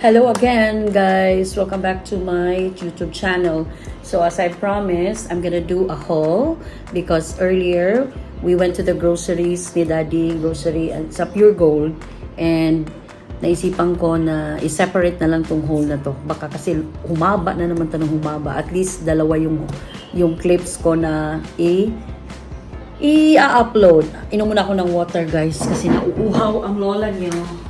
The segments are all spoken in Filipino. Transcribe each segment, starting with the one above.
Hello again, guys. Welcome back to my YouTube channel. So, as I promised, I'm gonna do a haul because earlier we went to the groceries ni Daddy Grocery and sa Pure Gold and naisipan ko na i-separate na lang tong haul na to. Baka kasi humaba na naman to ng humaba. At least dalawa yung yung clips ko na i i-upload. Inom muna ako ng water, guys, kasi nauuhaw ang lola niyo.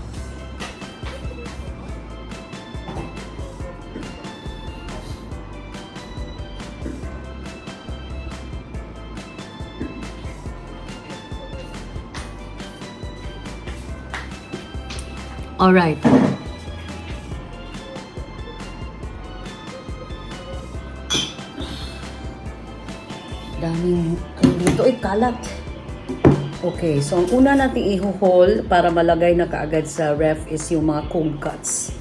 All right. Daming ano dito ay kalat. Okay, so ang una nating i-haul para malagay na kaagad sa ref is yung mga cold cuts.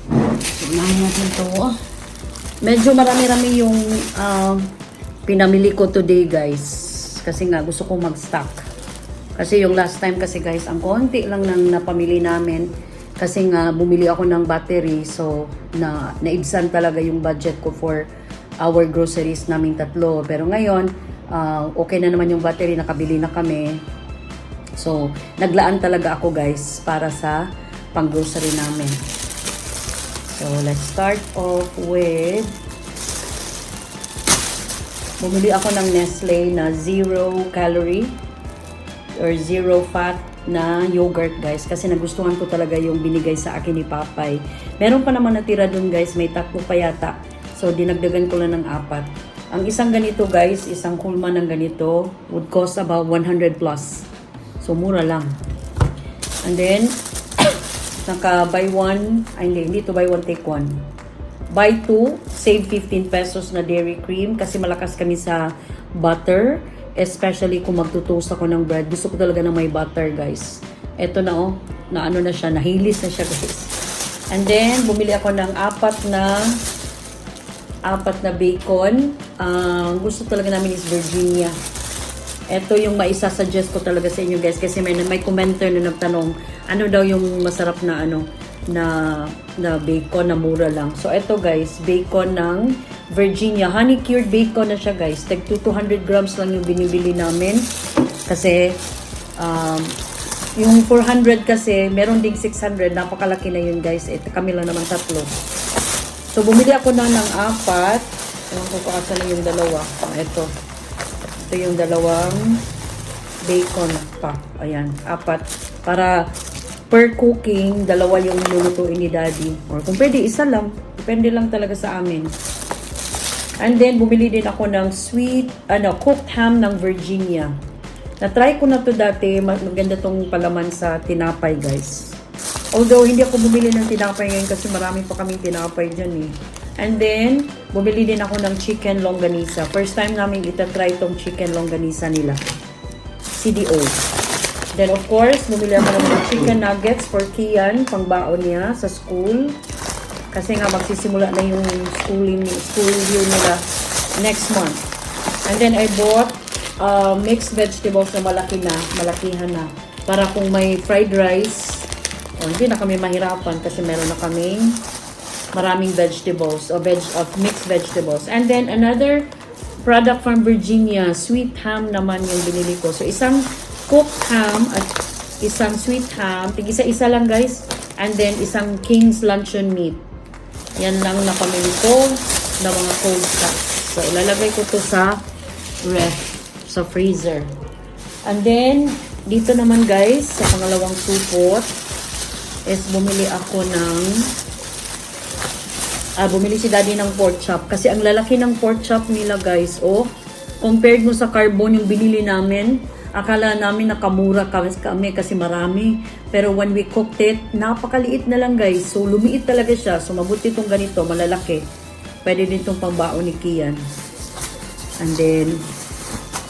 Tignan natin to. Medyo marami-rami yung ah, pinamili ko today, guys. Kasi nga gusto ko mag-stock. Kasi yung last time kasi guys, ang konti lang ng napamili namin. Kasi nga bumili ako ng battery so na naibsan talaga yung budget ko for our groceries naming tatlo. Pero ngayon, ah, okay na naman yung battery, nakabili na kami. So, naglaan talaga ako guys para sa pang-grocery namin. So, let's start off with Bumili ako ng Nestle na zero calorie or zero fat na yogurt guys kasi nagustuhan ko talaga yung binigay sa akin ni Papay. Meron pa naman natira dun guys, may tatlo pa yata. So dinagdagan ko lang ng apat. Ang isang ganito guys, isang kulman ng ganito would cost about 100 plus. So mura lang. And then naka buy one, ay hindi, hindi to buy one take one. Buy two, save 15 pesos na dairy cream kasi malakas kami sa butter. Especially kung magtutoast ako ng bread. Gusto ko talaga ng may butter, guys. Ito na oh, na ano na siya, nahilis na siya, guys. And then, bumili ako ng apat na apat na bacon. Ang gusto talaga namin is Virginia. Ito yung maisa-suggest ko talaga sa inyo guys kasi may may commenter na nagtanong ano daw yung masarap na ano na na bacon na mura lang. So ito guys, bacon ng Virginia. Honey cured bacon na siya guys. Tag 200 grams lang yung binibili namin. Kasi um, yung 400 kasi meron ding 600. Napakalaki na yun guys. Ito kami lang naman tatlo. So bumili ako na ng apat. Ewan ko kung asa na yung dalawa. Ah, ito. Ito yung dalawang bacon pa. Ayan, apat. Para per cooking, dalawa yung lulutuin ni daddy. Or kung pwede, isa lang. Depende lang talaga sa amin. And then, bumili din ako ng sweet, ano, cooked ham ng Virginia. Na-try ko na to dati. Mag- Maganda tong palaman sa tinapay, guys. Although, hindi ako bumili ng tinapay ngayon kasi marami pa kaming tinapay dyan eh. And then, bumili din ako ng chicken longganisa. First time namin itatry tong chicken longganisa nila. CDO. Then, of course, bumili ako ng chicken nuggets for Kian, pangbaon niya sa school. Kasi nga, magsisimula na yung schooling, school year nila next month. And then, I bought uh, mixed vegetables na malaki na, malakihan na. Para kung may fried rice, o hindi na kami mahirapan kasi meron na kaming maraming vegetables o veg of mixed vegetables. And then another product from Virginia, sweet ham naman yung binili ko. So isang cooked ham at isang sweet ham, tig isa-isa lang guys. And then isang King's luncheon meat. Yan lang na pamili ko na mga cold cuts. So ilalagay ko to sa ref, sa freezer. And then dito naman guys, sa pangalawang supot, is bumili ako ng ah, bumili si daddy ng pork chop kasi ang lalaki ng pork chop nila guys oh compared mo sa carbon yung binili namin akala namin nakamura kami, kasi marami pero when we cooked it napakaliit na lang guys so lumiit talaga siya so mabuti itong ganito malalaki pwede din itong pangbaon ni Kian and then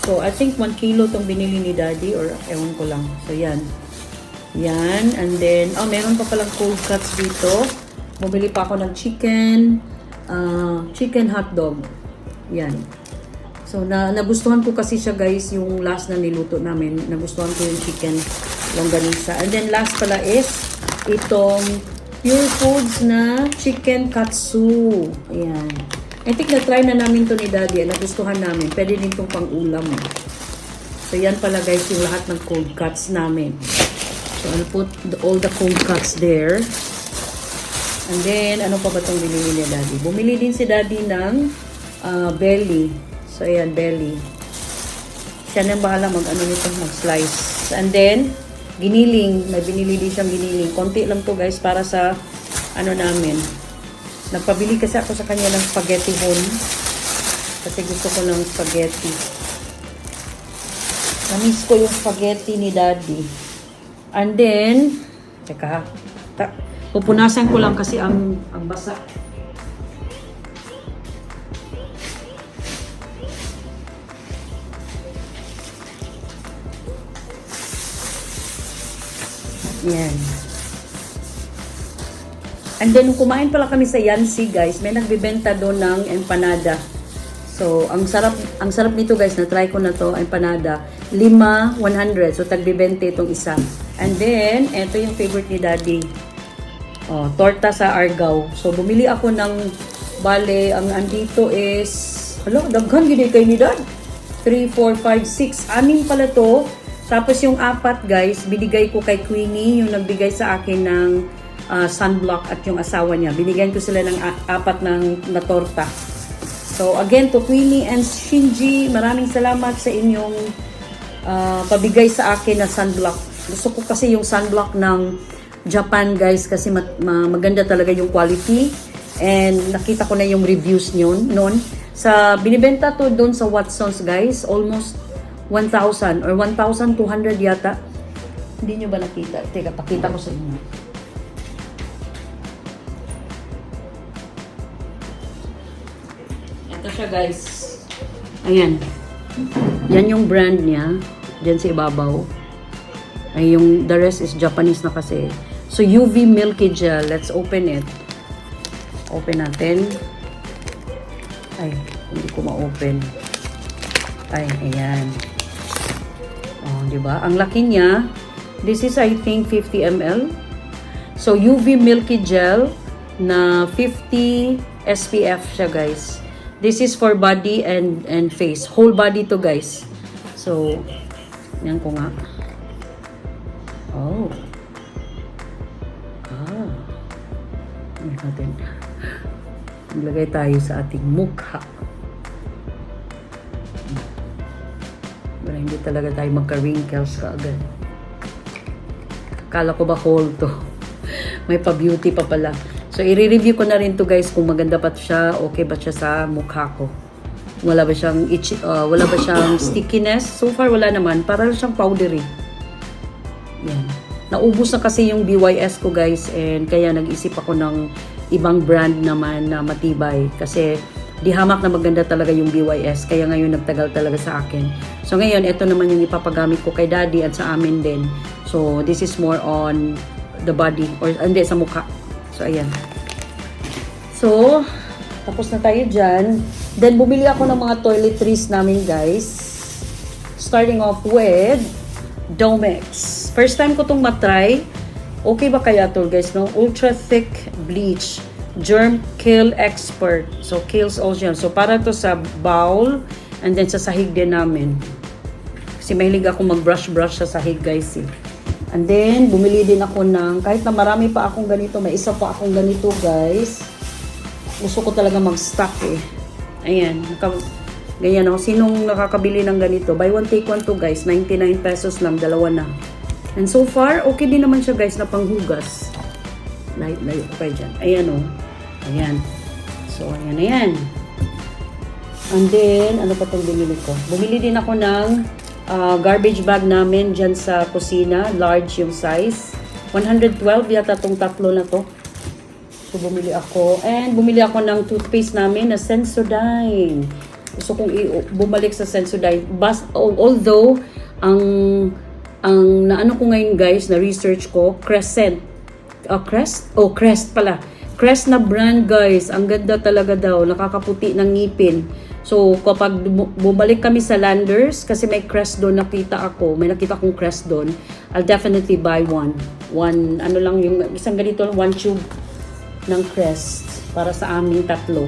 so I think 1 kilo itong binili ni daddy or ewan ko lang so yan yan. And then, oh, meron pa palang cold cuts dito. Bumili pa ako ng chicken, ah, chicken hot dog. Yan. So, na, nagustuhan ko kasi siya guys, yung last na niluto namin. Nagustuhan ko yung chicken longganisa. And then, last pala is itong Pure Foods na chicken katsu. Ayan. I think na-try na namin to ni Daddy. Nagustuhan namin. Pwede din itong pang-ulam. So, yan pala guys yung lahat ng cold cuts namin. So, I'll put the, all the cold cuts there. And then, ano pa ba itong binili ni Daddy? Bumili din si Daddy ng ah, belly. So, ayan, belly. Siya nang bahala mag-ano nito, mag-slice. And then, giniling. May binili din siyang giniling. Konti lang to guys para sa ano namin. Nagpabili kasi ako sa kanya ng spaghetti home. Kasi gusto ko ng spaghetti. Namiss ko yung spaghetti ni Daddy. And then, teka, ta, pupunasan ko lang kasi ang, ang basa. Yan. And then, kumain pala kami sa Yancy, guys. May nagbibenta doon ng empanada. So, ang sarap, ang sarap nito, guys. Na-try ko na to, empanada. Lima, 100. So, tagbibente itong isa. And then, ito yung favorite ni Daddy. Oh, torta sa Argao. So, bumili ako ng, bale, ang andito is, hala, daghan gini kay ni Dad. 3, 4, 5, 6. Anim pala to. Tapos yung apat, guys, binigay ko kay Queenie, yung nagbigay sa akin ng ah, sunblock at yung asawa niya. Binigyan ko sila ng apat ng na torta. So, again, to Queenie and Shinji, maraming salamat sa inyong ah, pabigay sa akin na sunblock. Gusto ko kasi yung sunblock ng Japan, guys, kasi mat- ma- maganda talaga yung quality. And nakita ko na yung reviews nyon noon. Sa binibenta to doon sa Watsons, guys, almost 1,000 or 1,200 yata. Hindi nyo ba nakita? Teka, pakita ko sa inyo. Ito siya guys. Ayan. Yan yung brand niya. Diyan sa ibabaw. Ay, yung the rest is Japanese na kasi. So, UV Milky Gel. Let's open it. Open natin. Ay, hindi ko ma-open. Ay, ayan. Di ba? Ang laki niya. This is I think 50 ml. So UV Milky Gel na 50 SPF siya, guys. This is for body and and face. Whole body to, guys. So yan ko nga. Oh. Ah. Ano natin? Maglagay tayo sa ating mukha. Hindi talaga tayo magka-wrinkles kaagad. Kala ko ba whole to? May pa-beauty pa pala. So, i-review ko na rin to guys kung maganda pa siya, okay ba siya sa mukha ko. Wala ba siyang itchy, uh, wala ba siyang stickiness? So far, wala naman. Para siyang powdery. Yan. Naubos na kasi yung BYS ko guys and kaya nag-isip ako ng ibang brand naman na matibay kasi di hamak na maganda talaga yung BYS kaya ngayon nagtagal talaga sa akin. So ngayon ito naman yung ipapagamit ko kay daddy at sa amin din. So this is more on the body or hindi sa mukha. So ayan. So tapos na tayo dyan. Then bumili ako ng mga toiletries namin guys. Starting off with Domex. First time ko itong matry. Okay ba kaya to guys, no? Ultra thick bleach. Germ kill expert. So, kills all germs. So, para to sa bowl and then sa sahig din namin. Kasi mahilig ako mag-brush-brush sa sahig guys eh. And then, bumili din ako ng, kahit na marami pa akong ganito, may isa pa akong ganito guys. Gusto ko talaga mag-stock eh. Ayan, naka, ganyan ako. Sinong nakakabili ng ganito? Buy one, take one to guys. 99 pesos lang, dalawa na. And so far, okay din naman siya guys na panghugas. Layo, layo ko kayo dyan. Ayan o. Ayan. So, ayan na yan. And then, ano pa itong binili ko? Bumili din ako ng ah, garbage bag namin dyan sa kusina. Large yung size. 112 yata itong tatlo na to. So, bumili ako. And bumili ako ng toothpaste namin na Sensodyne. Gusto kong bumalik sa Sensodyne. Bas, al- although, ang ang naano ko ngayon guys, na research ko, Crescent. Oh, Crest? Oh, Crest pala. Crest na brand guys. Ang ganda talaga daw. Nakakaputi ng ngipin. So kapag bu- bumalik kami sa Landers, kasi may Crest doon nakita ako, may nakita akong Crest doon, I'll definitely buy one. One, ano lang yung, isang ganito, one tube ng Crest para sa aming tatlo.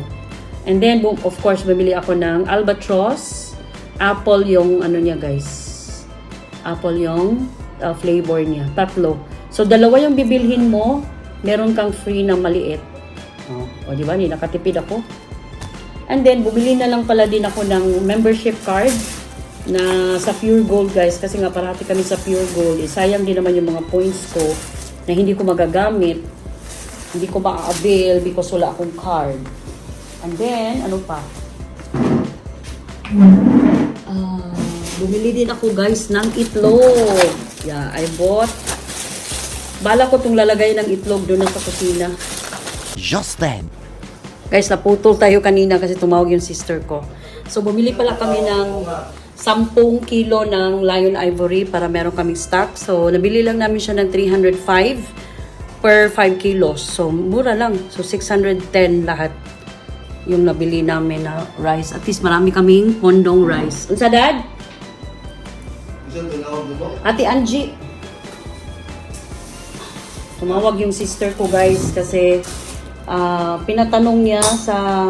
And then, bu- of course, bumili ako ng Albatross. Apple yung ano niya guys. Apple yung uh, flavor niya. Tatlo. So, dalawa yung bibilhin mo, meron kang free na maliit. Oh, o di ba? Ni nakatipid ako. And then, bumili na lang pala din ako ng membership card na sa Pure Gold guys. Kasi nga parati kami sa Pure Gold. Eh, sayang din naman yung mga points ko na hindi ko magagamit. Hindi ko ma-avail because wala akong card. And then, ano pa? Ah, bumili din ako guys ng itlog. Yeah, I bought. Bala ko itong lalagay ng itlog doon sa kusina. Just then, Guys, naputol tayo kanina kasi tumawag yung sister ko. So, bumili pala kami ng 10 kilo ng Lion Ivory para meron kaming stock. So, nabili lang namin siya ng 305 per 5 kilos. So, mura lang. So, 610 lahat yung nabili namin na rice. At least marami kaming hondong rice. Unsa dad? Ate Angie. Tumawag yung sister ko guys kasi ah, pinatanong niya sa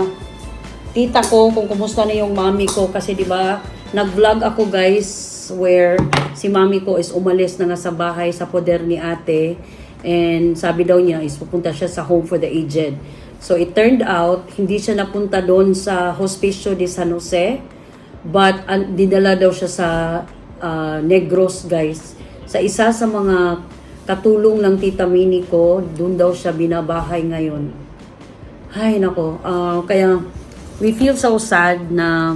tita ko kung kumusta na yung mami ko kasi 'di ba nag-vlog ako guys where si mami ko is umalis na nga sa bahay sa poder ni ate and sabi daw niya is pupunta siya sa home for the aged. So it turned out hindi siya napunta doon sa Hospicio de San Jose but an- dinala daw siya sa ah, Negros guys. Sa isa sa mga katulong ng tita Mini ko, doon daw siya binabahay ngayon. Ay, nako. ah, kaya, we feel so sad na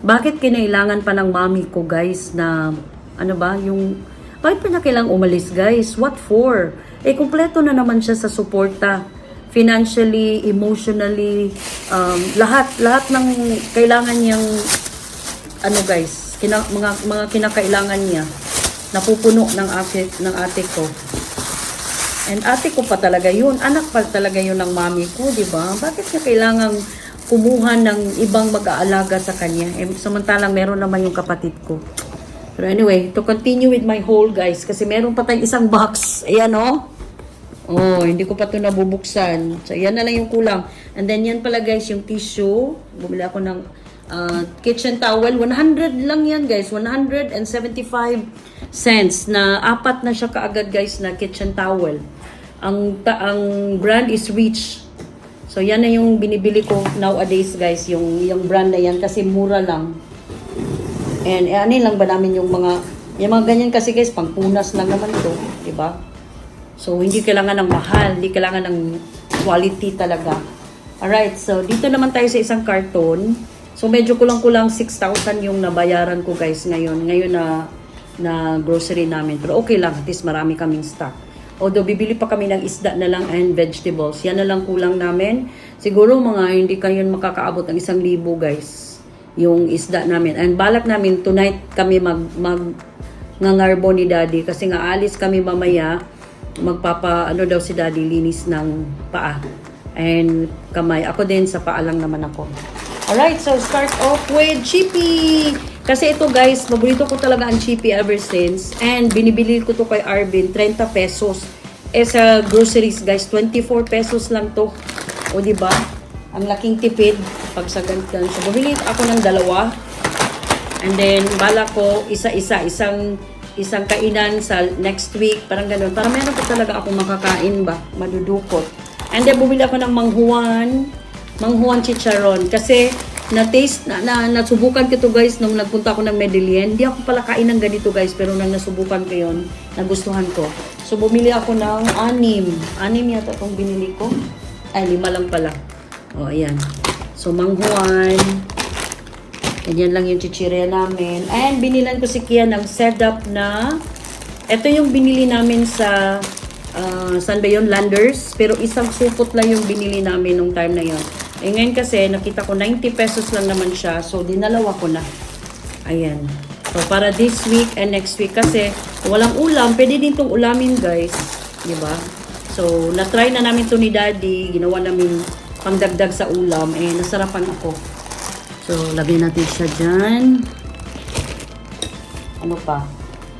bakit kinailangan pa ng mami ko, guys, na, ano ba, yung, bakit pa niya kailangang umalis, guys? What for? Eh, kumpleto na naman siya sa suporta. Financially, emotionally, um, lahat, lahat ng kailangan niyang, ano guys, kina, mga, mga kinakailangan niya, napupuno ng ate, ng ate ko. And ate ko pa talaga yun. Anak pa talaga yun ng mami ko, di ba? Bakit niya kailangang kumuha ng ibang mag-aalaga sa kanya? Eh, samantalang meron naman yung kapatid ko. Pero anyway, to continue with my haul guys, kasi meron pa tayong isang box. Ayan oh. Oh, hindi ko pa ito nabubuksan. So, yan na lang yung kulang. And then, yan pala guys, yung tissue. Bumili ako ng ah, kitchen towel. 100 lang yan guys. 175 cents na apat na siya kaagad guys na kitchen towel. Ang, ta- ang brand is Reach. So, yan na yung binibili ko nowadays guys. Yung, yung brand na yan kasi mura lang. And eh, ano lang ba namin yung mga, yung mga ganyan kasi guys, pangpunas lang naman ito. di ba? So, hindi kailangan ng mahal, hindi kailangan ng quality talaga. Alright, so dito naman tayo sa isang karton. So, medyo kulang-kulang 6,000 yung nabayaran ko guys ngayon. Ngayon na, na grocery namin. Pero okay lang, at least marami kaming stock. Although, bibili pa kami ng isda na lang and vegetables. Yan na lang kulang namin. Siguro mga hindi kayo makakaabot ng isang libo guys. Yung isda namin. And balak namin, tonight kami mag, mag ngangarbo ni daddy kasi nga alis kami mamaya magpapa ano daw si daddy linis ng paa and kamay ako din sa paa lang naman ako alright so start off with chippy kasi ito guys paborito ko talaga ang chippy ever since. And binibili ko to kay Arvin 30 pesos. Eh sa groceries guys 24 pesos lang to. O ba? Ang laking tipid. Pag sa ganito so bumili ako ng dalawa. And then, bala ko, isa-isa, isang isang kainan sa next week, parang ganun. Para meron pa talaga akong makakain ba, madudukot. And then, bumili ako ng manghuan, manghuan chicharon. Kasi, na-taste, na, na, nasubukan ko to guys nung nagpunta ako ng Medellin. Hindi ako pala kain ng ganito guys, pero nang nasubukan ko yon nagustuhan ko. So, bumili ako ng anim. Anim yata itong binili ko. Ay, lima lang pala. O, ayan. So, manghuan, Ganyan lang yung chichirya namin. And binilan ko si Kia ng setup na ito yung binili namin sa ah, saan ba? Landers. Pero isang supot lang yung binili namin nung time na yun. Eh ngayon kasi nakita ko 90 pesos lang naman siya. So dinalawa ko na. Ayan. So para this week and next week kasi walang ulam. Pwede din tong ulamin guys. Di ba? So, na-try na namin to ni Daddy. Ginawa namin pangdagdag sa ulam. Eh, nasarapan ako. So, lagyan natin siya dyan. Ano pa?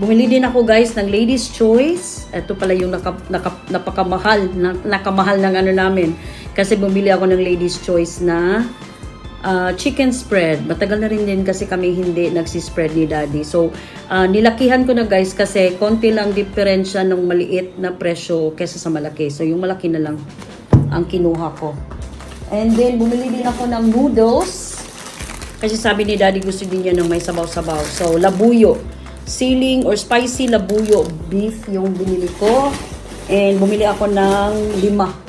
Bumili din ako guys ng Ladies Choice. Ito pala yung naka, naka, napakamahal, na, nakamahal ng ano namin. Kasi bumili ako ng Ladies Choice na ah, chicken spread. Matagal na rin din kasi kami hindi nagsispread ni Daddy. So, ah, nilakihan ko na guys kasi konti lang diferensya ng maliit na presyo kesa sa malaki. So, yung malaki na lang ang kinuha ko. And then, bumili din ako ng noodles. Kasi sabi ni Daddy gusto din niya ng may sabaw-sabaw. So, labuyo. Siling or spicy labuyo beef yung binili ko. And bumili ako ng lima.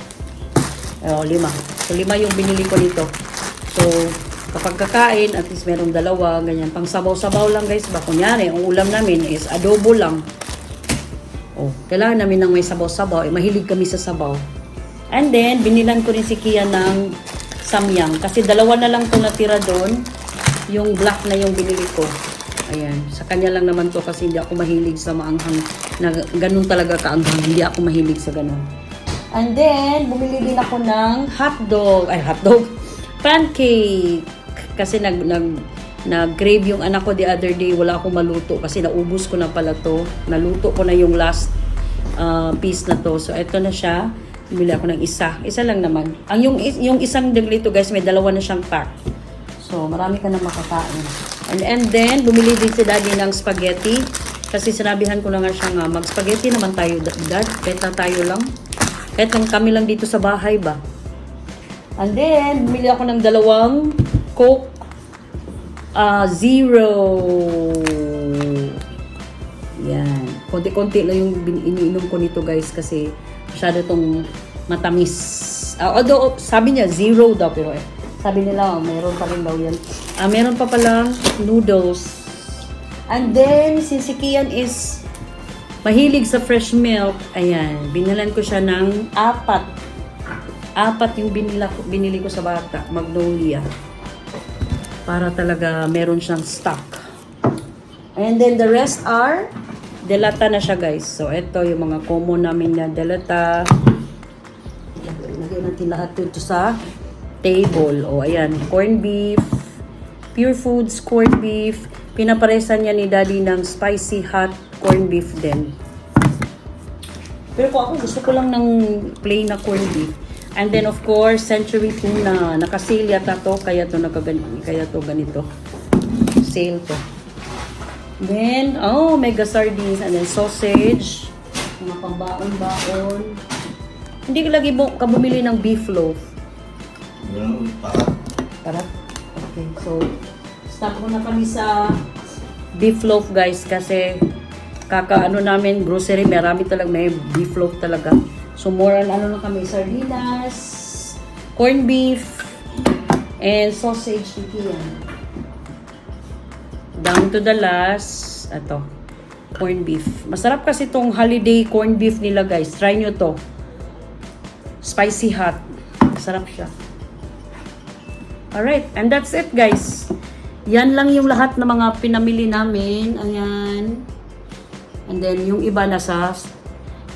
Oh, lima. So, lima yung binili ko nito. So, kapag kakain, at least merong dalawa, ganyan. Pang sabaw-sabaw lang guys. Ba, kunyari, ang ulam namin is adobo lang. Oh, kailangan namin ng may sabaw-sabaw. Eh, mahilig kami sa sabaw. And then, binilan ko rin si Kia ng samyang. Kasi dalawa na lang itong natira doon. Yung black na yung binili ko. Ayan. Sa kanya lang naman to kasi hindi ako mahilig sa maanghang. Na ganun talaga kaanghang. Hindi ako mahilig sa ganun. And then, bumili din ako ng hotdog. Ay, hotdog. Pancake. Kasi nag, nag, nag-crave yung anak ko the other day. Wala akong maluto kasi naubos ko na pala to. Naluto ko na yung last uh, piece na to. So, ito na siya. Bumili ako ng isa. Isa lang naman. Ang yung, yung isang deglito guys, may dalawa na siyang pack. So, marami ka na makakain. And, and then, bumili din si daddy ng spaghetti. Kasi sinabihan ko na nga siya nga, mag-spaghetti naman tayo, dad. Na tayo lang. Kahit lang kami lang dito sa bahay ba. And then, bumili ako ng dalawang Coke ah, Zero. Yan. Konti-konti lang yung iniinom ko nito guys kasi masyado tong matamis. Ah, although, sabi niya zero daw pero eh, sabi nila oh, meron pa rin daw yan. Ah, meron pa palang noodles. And then, since si Kian is mahilig sa fresh milk, ayan, binalan ko siya ng apat. Apat yung binila, binili ko sa bata, Magnolia. Para talaga meron siyang stock. And then the rest are delata na siya guys. So ito yung mga common namin na delata. Lagay natin lahat dito sa table. O ayan, corned beef, pure foods corned beef. Pinaparesan niya ni daddy ng spicy hot corned beef din. Pero kung ako gusto ko lang ng plain na corned beef. And then of course, century tuna. Naka-sale yata to, kaya to nakagan kaya to ganito. Sale to. Then, oh, mega sardines and then sausage. Mga pambaon-baon. Hindi ka lagi bu- ka bumili ng beef loaf. Yung para Tara. Okay, so stop muna kami sa beef loaf guys kasi kakaano namin grocery, marami talaga may beef loaf talaga. So more on ano lang kami, sardinas, corned beef, and sausage tikiyan. Down to the last, ato, corned beef. Masarap kasi tong holiday corned beef nila guys. Try nyo to. Spicy hot. Masarap siya. Alright, and that's it guys. Yan lang yung lahat ng mga pinamili namin. Ayan. And then yung iba nasa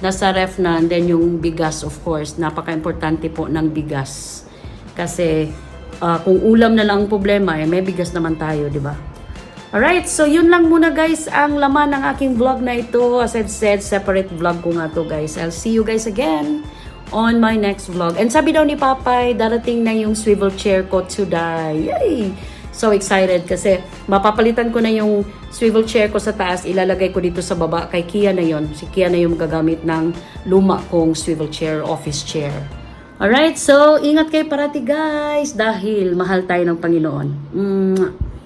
nasa ref na and then yung bigas of course. Napaka-importante po ng bigas. Kasi ah, kung ulam na lang ang problema, eh, may bigas naman tayo, di ba? Alright, so yun lang muna guys ang laman ng aking vlog na ito. As I've said, separate vlog ko nga to guys. I'll see you guys again on my next vlog. And sabi daw ni Papay, darating na yung swivel chair ko today. Yay! So excited kasi mapapalitan ko na yung swivel chair ko sa taas, ilalagay ko dito sa baba. Kay Kia na yon. Si Kia na yung gagamit ng luma kong swivel chair, office chair. Alright, so ingat kayo parati guys dahil mahal tayo ng Panginoon. Mwah!